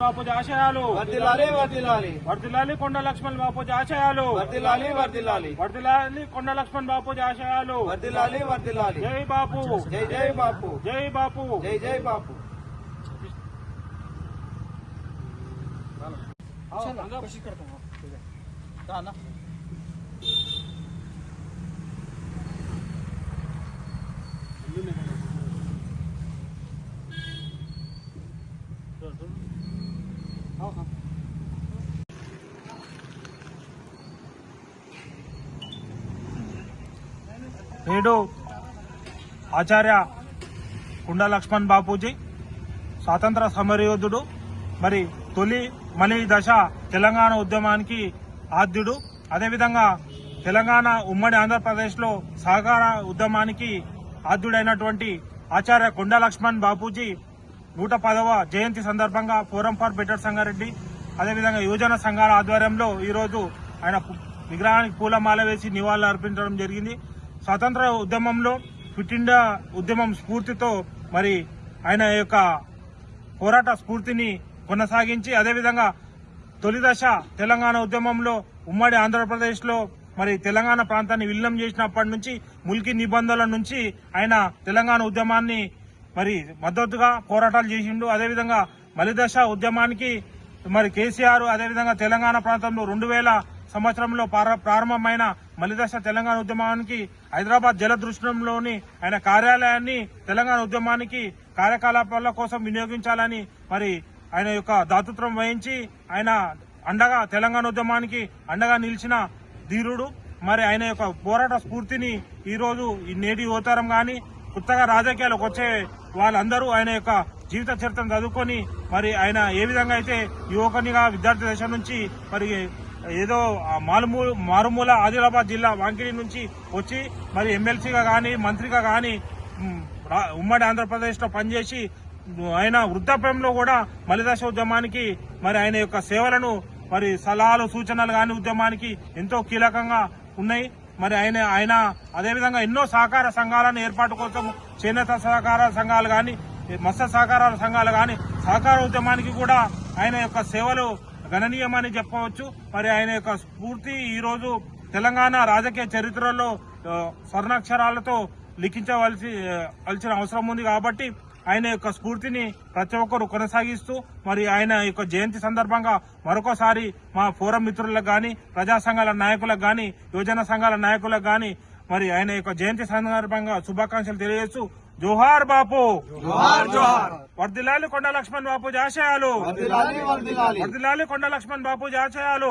బాపూజీ ఆశయాలు. వర్దిల్లాలి వర్దిల్లాలి. వర్దిల్లాలి కొండ లక్ష్మణ్ బాపూజీ ఆశయాలు. వర్దిల్లాలి వర్దిల్లాలి. వర్దిల్లాలి కొండ లక్ష్మణ్ బాపూజీ ఆశయాలు. వర్దిల్లాలి వర్దిల్లాలి. జై బాపు. జై జై బాపు. జై బాపు. జై జై బాపు. నేడు ఆచార్య కుండ లక్ష్మణ్ బాపూజీ స్వాతంత్ర సమరయోధుడు మరి తొలి మలి దశ తెలంగాణ ఉద్యమానికి ఆద్యుడు. అదేవిధంగా తెలంగాణ ఉమ్మడి ఆంధ్రప్రదేశ్లో సహకార ఉద్యమానికి ఆద్యుడైనటువంటి ఆచార్య కొండ లక్ష్మణ్ బాపూజీ నూట పదవ జయంతి సందర్భంగా ఫోరం ఫర్ బెటర్ సంగారెడ్డి అదేవిధంగా యువజన సంఘాల ఆధ్వర్యంలో ఈరోజు ఆయన విగ్రహానికి పూలమాల వేసి నివాళులు అర్పించడం జరిగింది. స్వాతంత్ర ఉద్యమంలో ఫిట్ ఇండియా ఉద్యమం స్ఫూర్తితో మరి ఆయన యొక్క పోరాట స్ఫూర్తిని కొనసాగించి అదేవిధంగా తొలి దశ తెలంగాణ ఉద్యమంలో ఉమ్మడి ఆంధ్రప్రదేశ్లో మరి తెలంగాణ ప్రాంతాన్ని విలీనం చేసినప్పటి నుంచి ముల్కి నిబంధనల నుంచి ఆయన తెలంగాణ ఉద్యమాన్ని మరి మద్దతుగా పోరాటాలు చేసిండు. అదేవిధంగా మలిదశ ఉద్యమానికి మరి కేసీఆర్ అదేవిధంగా తెలంగాణ ప్రాంతంలో రెండు వేల సంవత్సరంలో ప్రారంభమైన మలిదశ తెలంగాణ ఉద్యమానికి హైదరాబాద్ జలదృష్టంలోని ఆయన కార్యాలయాన్ని తెలంగాణ ఉద్యమానికి కార్యకలాపాల కోసం వినియోగించాలని మరి ఆయన యొక్క దాతృత్వం వహించి ఆయన అండగా తెలంగాణ ఉద్యమానికి అండగా నిలిచిన ధీరుడు. మరి ఆయన యొక్క పోరాట స్ఫూర్తిని ఈరోజు ఈ నేటి యువతరం కానీ కొత్తగా రాజకీయాలకు వచ్చే వాళ్ళందరూ ఆయన యొక్క జీవిత చరిత్రను చదువుకొని మరి ఆయన ఏ విధంగా అయితే యువకునిగా విద్యార్థి దశ నుంచి మరి ఏదో మారుమూల మారుమూల ఆదిలాబాద్ జిల్లా వాంకిడి నుంచి వచ్చి మరి ఎమ్మెల్సీగా కానీ మంత్రిగా కానీ ఉమ్మడి ఆంధ్రప్రదేశ్లో పనిచేసి ఆయన వృద్ధాప్యంలో కూడా మలిదశ ఉద్యమానికి మరి ఆయన యొక్క సేవలను మరి సలహాలు సూచనలు కానీ ఉద్యమానికి ఎంతో కీలకంగా ఉన్నాయి. మరి ఆయన ఆయన అదేవిధంగా ఎన్నో సహకార సంఘాలను ఏర్పాటు కోసం చేనేత సహకార సంఘాలు కానీ మత్స్య సహకార సంఘాలు కానీ సహకార ఉద్యమానికి కూడా ఆయన యొక్క సేవలు గణనీయమని చెప్పవచ్చు. మరి ఆయన యొక్క స్ఫూర్తి ఈరోజు తెలంగాణ రాజకీయ చరిత్రలో స్వర్ణాక్షరాలతో లిఖించవలసి వలసిన అవసరం ఉంది కాబట్టి ఆయన యొక్క స్ఫూర్తిని ప్రతి ఒక్కరు కొనసాగిస్తూ మరి ఆయన యొక్క జయంతి సందర్భంగా మరొకసారి మా ఫోరం మిత్రులకు కానీ ప్రజా సంఘాల నాయకులకు కానీ యువజన సంఘాల నాయకులకు కానీ మరి ఆయన యొక్క జయంతి సందర్భంగా శుభాకాంక్షలు తెలియజేస్తూ జోహార్ బాపు. జోహార్ జోహార్. వర్దిలాలి కొండ లక్ష్మణ్ బాపు ఆశయాలు వర్దిలాలి కొండ లక్ష్మణ్ బాపు ఆశయాలు